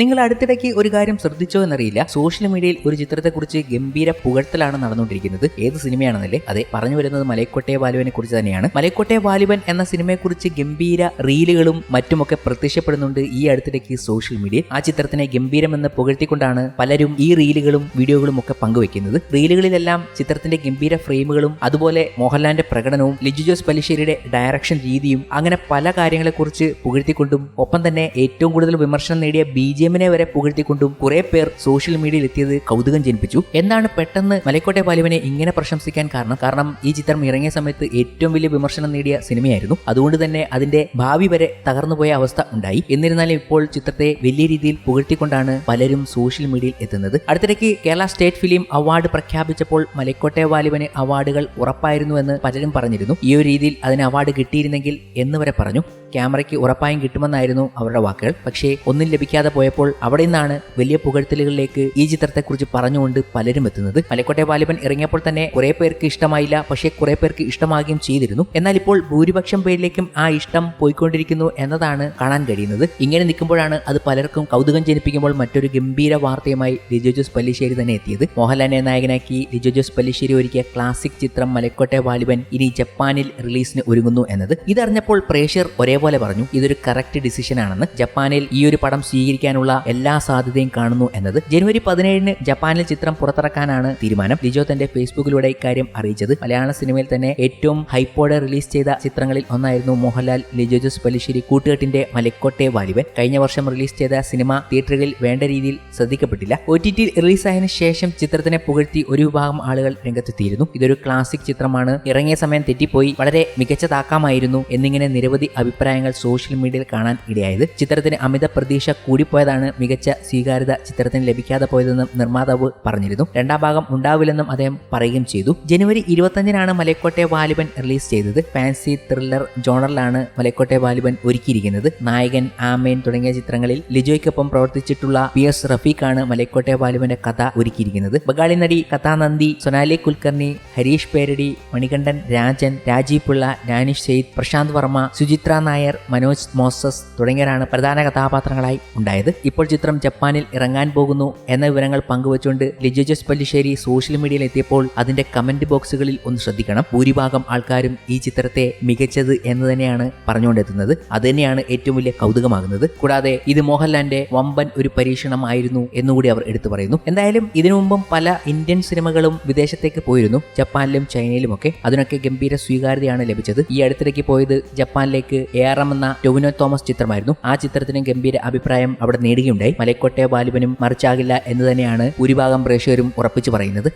നിങ്ങൾ അടുത്തിടയ്ക്ക് ഒരു കാര്യം ശ്രദ്ധിച്ചോ എന്നറിയില്ല. സോഷ്യൽ മീഡിയയിൽ ഒരു ചിത്രത്തെക്കുറിച്ച് ഗംഭീര പുകഴ്ത്തലാണ് നടന്നുകൊണ്ടിരിക്കുന്നത്. ഏത് സിനിമയാണെന്നല്ലേ? അതെ പറഞ്ഞു വരുന്നത് മലയക്കോട്ടെ ബാലുവിനെ കുറിച്ച് തന്നെയാണ്. മലയക്കോട്ടെ ബാലുവൻ എന്ന സിനിമയെക്കുറിച്ച് ഗംഭീര റീലുകളും മറ്റുമൊക്കെ പ്രത്യക്ഷപ്പെടുന്നുണ്ട് ഈ അടുത്തിടയ്ക്ക് സോഷ്യൽ മീഡിയയിൽ. ആ ചിത്രത്തിനെ ഗംഭീരമെന്ന് പുകഴ്ത്തിക്കൊണ്ടാണ് പലരും ഈ റീലുകളും വീഡിയോകളും ഒക്കെ പങ്കുവെക്കുന്നത്. റീലുകളിലെല്ലാം ചിത്രത്തിന്റെ ഗംഭീര ഫ്രെയിമുകളും അതുപോലെ മോഹൻലാലിന്റെ പ്രകടനവും ലിജു ജോസ് പലിശ്ശേരിയുടെ ഡയറക്ഷൻ രീതിയും അങ്ങനെ പല കാര്യങ്ങളെക്കുറിച്ച് പുകഴ്ത്തിക്കൊണ്ടും ഒപ്പം തന്നെ ഏറ്റവും കൂടുതൽ വിമർശനം നേടിയ ബി ജി എമ്മിനെ വരെ പുകഴ്ത്തിക്കൊണ്ടും കുറെ പേർ സോഷ്യൽ മീഡിയയിൽ എത്തിയത് കൗതുകം ജനിപ്പിച്ചു. എന്താണ് പെട്ടെന്ന് മലക്കോട്ടെ ബാലുവിനെ ഇങ്ങനെ പ്രശംസിക്കാൻ കാരണം? കാരണം ഈ ചിത്രം ഇറങ്ങിയ സമയത്ത് ഏറ്റവും വലിയ വിമർശനം നേടിയ സിനിമയായിരുന്നു. അതുകൊണ്ട് തന്നെ അതിന്റെ ഭാവി വരെ തകർന്നുപോയ അവസ്ഥ ഉണ്ടായി. എന്നിരുന്നാലും ഇപ്പോൾ ചിത്രത്തെ വലിയ രീതിയിൽ പുകഴ്ത്തിക്കൊണ്ടാണ് പലരും സോഷ്യൽ മീഡിയയിൽ എത്തുന്നത്. അടുത്തിടയ്ക്ക് കേരള സ്റ്റേറ്റ് ഫിലിം അവാർഡ് പ്രഖ്യാപിച്ചപ്പോൾ മലക്കോട്ടെ വാലുവിന് അവാർഡുകൾ ഉറപ്പായിരുന്നു എന്ന് പലരും പറഞ്ഞിരുന്നു. ഈ ഒരു രീതിയിൽ അതിന് അവാർഡ് കിട്ടിയിരുന്നെങ്കിൽ എന്ന് വരെ പറഞ്ഞു. ക്യാമറയ്ക്ക് ഉറപ്പായും കിട്ടുമെന്നായിരുന്നു അവരുടെ വാക്കുകൾ. പക്ഷേ ഒന്നും ലഭിക്കാതെ പോയപ്പോൾ അവിടെ നിന്നാണ് വലിയ പുകഴ്ത്തലുകളിലേക്ക് ഈ ചിത്രത്തെക്കുറിച്ച് പറഞ്ഞുകൊണ്ട് പലരും എത്തുന്നത്. മലക്കോട്ടെ ബാലിബൻ ഇറങ്ങിയപ്പോൾ തന്നെ കുറെ പേർക്ക് ഇഷ്ടമായില്ല പക്ഷേ കുറെ പേർക്ക് ഇഷ്ടമാകുകയും ചെയ്തിരുന്നു. എന്നാൽ ഇപ്പോൾ ഭൂരിപക്ഷം പേരിലേക്കും ആ ഇഷ്ടം പോയിക്കൊണ്ടിരിക്കുന്നു എന്നതാണ് കാണാൻ കഴിയുന്നത്. ഇങ്ങനെ നിൽക്കുമ്പോഴാണ് അത് പലർക്കും കൗതുകം ജനിപ്പിക്കുമ്പോൾ മറ്റൊരു ഗംഭീര വാർത്തയുമായി ലിജോ ജോസ് പല്ലിശ്ശേരി തന്നെ എത്തിയത്. മോഹൻലാലിനെ നായകനാക്കി ലിജോ ജോസ് പല്ലിശ്ശേരി ഒരുക്കിയ ക്ലാസിക് ചിത്രം മലക്കോട്ടെ വാലിബൻ ഇനി ജപ്പാനിൽ റിലീസിന് ഒരുങ്ങുന്നു എന്നത്. ഇതറിഞ്ഞപ്പോൾ പ്രേക്ഷകർ ഒരേപോലെ പറഞ്ഞു ഇതൊരു കറക്റ്റ് ഡിസിഷൻ ആണെന്ന് ജപ്പാനിൽ ഈ ഒരു പടം സ്വീകരിക്കാനുള്ള എല്ലാ സാധ്യതയും കാണുന്നു എന്നത് ജനുവരി പതിനേഴിന് ജപ്പാനിൽ ചിത്രം പുറത്തിറക്കാനാണ് തീരുമാനം. ലിജോ തന്റെ ഫേസ്ബുക്കിലൂടെ ഇക്കാര്യം അറിയിച്ചത്. മലയാള സിനിമയിൽ തന്നെ ഏറ്റവും ഹൈപ്പോടെ റിലീസ് ചെയ്ത ചിത്രങ്ങളിൽ ഒന്നായിരുന്നു മോഹൻലാൽ ലിജോ ജോസ് പലിശ്ശേരി കൂട്ടുകെട്ടിന്റെ മലക്കോട്ടെ വാലിബൻ. കഴിഞ്ഞ വർഷം റിലീസ് ചെയ്ത സിനിമ തിയേറ്ററുകളിൽ വേണ്ട രീതിയിൽ ശ്രദ്ധിക്കപ്പെട്ടില്ല. ഒ ടി ടി റിലീസായതിനു ശേഷം ചിത്രത്തിനെ പുകഴ്ത്തി ഒരു വിഭാഗം ആളുകൾ രംഗത്തെത്തിയിരുന്നു. ഇതൊരു ക്ലാസിക് ചിത്രമാണ്. ഇറങ്ങിയ സമയം തെറ്റിപ്പോയി. വളരെ മികച്ചതാക്കാമായിരുന്നു എന്നിങ്ങനെ നിരവധി അഭിപ്രായങ്ങൾ സോഷ്യൽ മീഡിയയിൽ കാണാൻ ഇടയായത്. ചിത്രത്തിന് അമിത പ്രതീക്ഷ കൂടിപ്പോയതാണ് മികച്ച സ്വീകാര്യത ചിത്രത്തിന് ലഭിക്കാതെ പോയതെന്നും നിർമ്മാതാവ് പറഞ്ഞിരുന്നു. രണ്ടാം ഭാഗം ഉണ്ടാവില്ലെന്നും അദ്ദേഹം പറയുകയും ചെയ്തു. ജനുവരി ഇരുപത്തഞ്ചിനാണ് മലക്കോട്ടെ വാലിബൻ റിലീസ് ചെയ്തത്. ഫാൻസി ത്രില്ലർ ജോണറിലാണ് മലക്കോട്ടെ വാലിബൻ ഒരുക്കിയിരിക്കുന്നത്. നായകൻ ആമേൻ തുടങ്ങിയ ചിത്രങ്ങളിൽ ലിജോയ്ക്കൊപ്പം പ്രവർത്തിച്ചിട്ടുള്ള പി എസ് റഫീഖാണ് മലക്കോട്ടെ വാലിബന്റെ കഥ ഒരുക്കിയിരിക്കുന്നത്. ബംഗാളി നടി കഥാനന്ദി സൊനാലി കുൽക്കർണി ഹരീഷ് പേരടി മണികണ്ഠൻ രാജൻ രാജീവ് പിള്ള ഡാനിഷ് സെയ്ദ് പ്രശാന്ത് വർമ്മ സുചിത്ര നായർ മനോജ് മോസസ് തുടങ്ങിയവരാണ് പ്രധാന കഥാപാത്രങ്ങളായി ഉണ്ടായത്. ഇപ്പോൾ ചിത്രം ജപ്പാനിൽ ഇറങ്ങാൻ പോകുന്നു എന്ന വിവരങ്ങൾ പങ്കുവച്ചുകൊണ്ട് ലിജോ ജോസ് പല്ലിശ്ശേരി സോഷ്യൽ മീഡിയയിൽ എത്തിയപ്പോൾ അതിന്റെ കമന്റ് ബോക്സുകളിൽ ഒന്ന് ശ്രദ്ധിക്കണം. ഭൂരിഭാഗം ആൾക്കാരും ഈ ചിത്രത്തെ മികച്ചത് എന്ന് തന്നെയാണ് പറഞ്ഞുകൊണ്ടെത്തുന്നത്. അത് തന്നെയാണ് ഏറ്റവും വലിയ കൗതുകമാകുന്നത്. കൂടാതെ ഇത് മോഹൻലാലിന്റെ വമ്പൻ ഒരു പരീക്ഷണമായിരുന്നു എന്നുകൂടി അവർ എടുത്തു പറയുന്നു. എന്തായാലും ഇതിനു മുമ്പും പല ഇന്ത്യൻ സിനിമകളും വിദേശത്തേക്ക് പോയിരുന്നു. ജപ്പാനിലും ചൈനയിലും ഒക്കെ അതിനൊക്കെ ഗംഭീര സ്വീകാര്യതയാണ് ലഭിച്ചത്. ഈ അടുത്തിടയ്ക്ക് പോയത് ജപ്പാനിലേക്ക് എ ആർ എം എന്ന ടൊവിനോ തോമസ് ചിത്രമായിരുന്നു. ആ ചിത്രത്തിന് ഗംഭീര അഭിപ്രായം അവിടെ നേടുകയുണ്ടായി. മലക്കോട്ടെ ബാലുവനും മറിച്ചാകില്ല എന്ന് തന്നെയാണ് ഭൂരിഭാഗം പ്രേക്ഷകരും ഉറപ്പിച്ചു പറയുന്നത്.